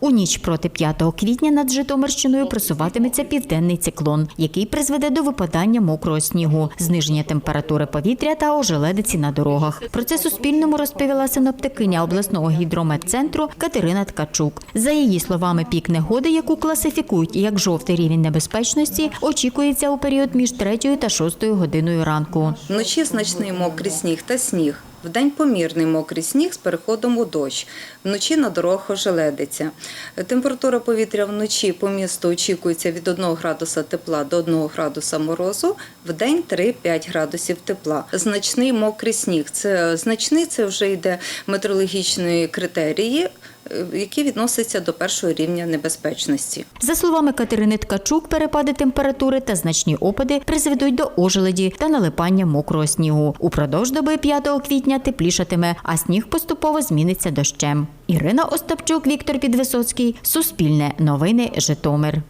У ніч проти 5 квітня над Житомирщиною просуватиметься південний циклон, який призведе до випадання мокрого снігу, зниження температури повітря та ожеледиці на дорогах. Про це Суспільному розповіла синоптикиня обласного гідрометцентру Катерина Ткачук. За її словами, пік негоди, яку класифікують як жовтий рівень небезпечності, очікується у період між 3 та 6 годиною ранку. Вночі значний мокрий сніг та сніг. Вдень помірний мокрий сніг з переходом у дощ. Вночі на дорогах ожеледиться. Температура повітря вночі по місту очікується від 1 градуса тепла до 1 градуса морозу, вдень 3-5 градусів тепла. Значний мокрий сніг. Це значний це вже йде метрологічні критерії, які відносяться до першого рівня небезпечності. За словами Катерини Ткачук, перепади температури та значні опади призведуть до ожеледі та налипання мокрого снігу. Упродовж доби 5 квітня теплішатиме, а сніг поступово зміниться дощем. Ірина Остапчук, Віктор Підвисоцький, Суспільне новини, Житомир.